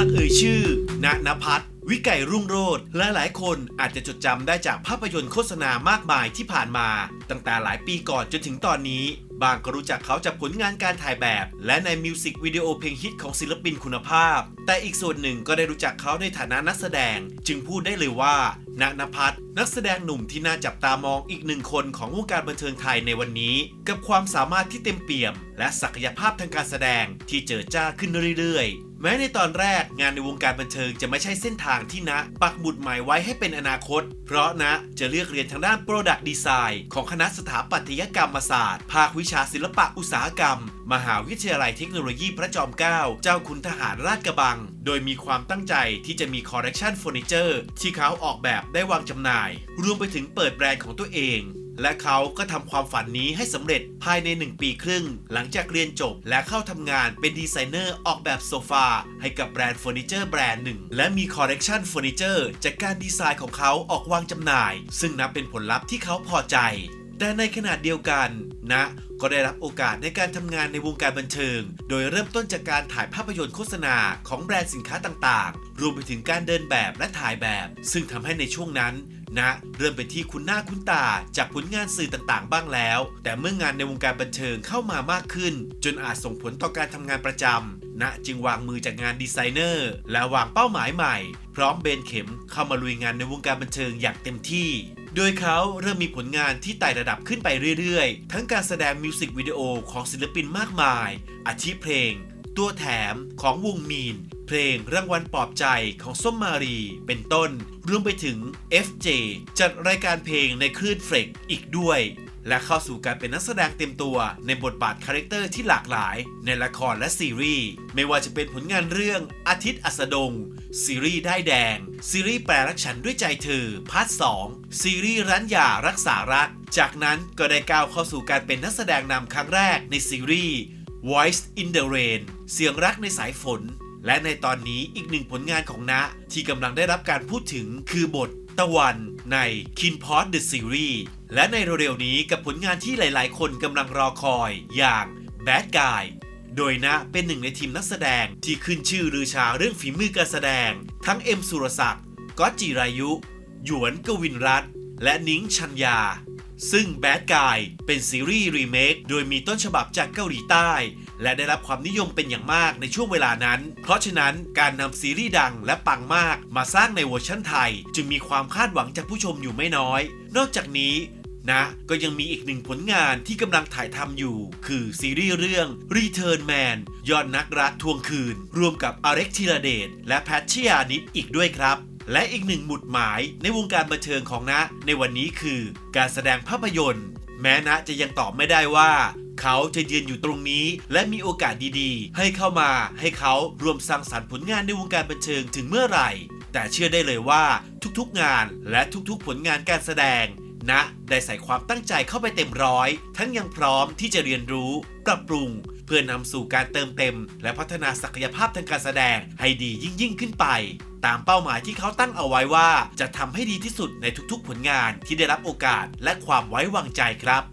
ากเอ่ยชื่อณนภัทรวิไก่รุ่งโรจน์และหลายคนอาจจะจดจำได้จากภาพยนตร์โฆษณามากมายที่ผ่านมา ตั้งแต่หลายปีก่อนจนถึงตอนนี้ บางก็รู้จักเขาจากผลงานการถ่ายแบบ และในมิวสิกวิดีโอเพลงฮิตของศิลปินคุณภาพ แต่อีกส่วนหนึ่งก็ได้รู้จักเขาในฐานะนักแสดง จึงพูดได้เลยว่าณนภัทรนักแสดงหนุ่มที่น่าจับตามองอีกหนึ่งคนของวงการบันเทิงไทยในวันนี้ กับความสามารถที่เต็มเปี่ยม และศักยภาพทางการแสดงที่เจิดจ้าขึ้นเรื่อยๆ แม้ในตอนแรกงานในวงการบันเทิงจะไม่ใช่เส้นทางที่ณปักหมุดหมายไว้ให้เป็นอนาคต เพราะณจะเลือกเรียนทางด้าน Product Design ของคณะสถาปัตยกรรมศาสตร์ ภาควิชาศิลปะอุตสาหกรรม มหาวิทยาลัยเทคโนโลยีพระจอมเกล้าเจ้าคุณทหารราชกระบัง โดยมีความตั้งใจที่จะมีคอ r เ e คชันเฟอร์นิเจอร์ที่เขาออกแบบได้วางจำหน่าย รวมไปถึงเปิดแบรนด์ของตัวเอง และเขาก็ทำความฝันนี้ให้สำเร็จภายใน 1 ปีครึ่ง หลังจากเรียนจบและเข้าทำงานเป็นดีไซเนอร์ออกแบบโซฟาให้กับแบรนด์เฟอร์นิเจอร์แบรนด์หนึ่ง และมีคอ r เ e คชันเฟอร์นิเจอร์จากการดีไซน์ของเขาออกวางจำหน่าย ซึ่งนับเป็นผลลัพธ์ที่เขาพอใจ แต่ในขณะเดียวกันนะก็ได้รับโอกาสในการทำงานในวงการบันเทิง โดยเริ่มต้นจากการถ่ายภาพยนตร์โฆษณาของแบรนด์สินค้าต่างๆ รวมไปถึงการเดินแบบและถ่ายแบบ ซึ่งทำให้ในช่วงนั้น นะเริ่มเป็นที่คุ้นหน้าคุ้นตา จากผลงานสื่อต่างๆ บ้างแล้ว แต่เมื่องานในวงการบันเทิงเข้ามามากขึ้น จนอาจส่งผลต่อการทำงานประจำนะจึงวางมือจากงานดีไซเนอร์ และวางเป้าหมายใหม่ พร้อมเบนเข็มเข้ามาลุยงานในวงการบันเทิงอย่างเต็มที่โดยเขาเริ่มมีผลงานที่ไต่ระดับขึ้นไปเรื่อยๆ ทั้งการแสดงมิวสิกวิดีโอของศิลปินมากมาย อาทิเพลง ตัวแถมของวงมีน เพลงรางวัลปลอบใจของส้มมารี เป็นต้น รวมไปถึง FJ จัดรายการเพลงในคลื่นเฟรกอีกด้วย และเข้าสู่การเป็นนักแสดงเต็มตัวในบทบาทคาแรคเตอร์ที่หลากหลาย ในละครและซีรีส์ ไม่ว่าจะเป็นผลงานเรื่องอาทิตย์อัสดง ซีรีส์ได้แดง ซีรีส์แปลรักฉันด้วยใจเธอพาร์ท2ซีรีส์ร้านยารักษารัก จากนั้นก็ได้ก้าวเข้าสู่การเป็นนักแสดงนำครั้งแรกในซีรีส์ Voice in the Rain เสียงรักในสายฝน และในตอนนี้อีกหนึ่งผลงานของณที่กำลังได้รับการพูดถึงคือบทตะวันใน k i n p o t The Series และในเร็วๆนี้กับผลงานที่หลายๆ คนกำลังรอคอยอย่าง Bad Guy โดยนะเป็นหนึ่งในทีมนักแสดงที่ขึ้นชื่อลือชาเรื่องฝีมือการแสดง ทั้งเอ็มสุรศักดิ์ก๊อตจิรายุ หยวนกวินรัตน์และนิ้งชัญญา ซึ่ง Bad Guy เป็นซีรีส์รีเมคโดยมีต้นฉบับจากเกาหลีใต้ และได้รับความนิยมเป็นอย่างมากในช่วงเวลานั้น เพราะฉะนั้นการนำซีรีส์ดังและปังมากมาสร้างในเวอร์ชันไทย จึงมีความคาดหวังจากผู้ชมอยู่ไม่น้อย นอกจากนี้นะก็ยังมีอีกหนึ่งผลงานที่กำลังถ่ายทำอยู่ คือซีรีส์เรื่อง Return Man ยอดนักรักทวงคืน รวมกับอเล็กธีรเดชและแพทชยานิดอีกด้วยครับ และอีกหนึ่งหมุดหมายในวงการบันเทิงของนะ ในวันนี้คือ การแสดงภาพยนตร์ แม้นะจะยังตอบไม่ได้ว่า เขาจะยืนอยู่ตรงนี้ และมีโอกาสดีๆ ให้เข้ามาให้เขารวมสร้างสรรค์ผลงานในวงการบันเทิงถึงเมื่อไหร่ แต่เชื่อได้เลยว่าทุกๆงานและทุกๆผลงานการแสดงนะได้ใส่ความตั้งใจเข้าไปเต็มร้อย ทั้งยังพร้อมที่จะเรียนรู้ ปรับปรุง เพื่อนำสู่การเติมเต็ม และพัฒนาศักยภาพทางการแสดงให้ดียิ่งยิ่งขึ้นไป ตามเป้าหมายที่เขาตั้งเอาไว้ว่า จะทำให้ดีที่สุดในทุกๆผลงานที่ได้รับโอกาสและความไว้วางใจครับ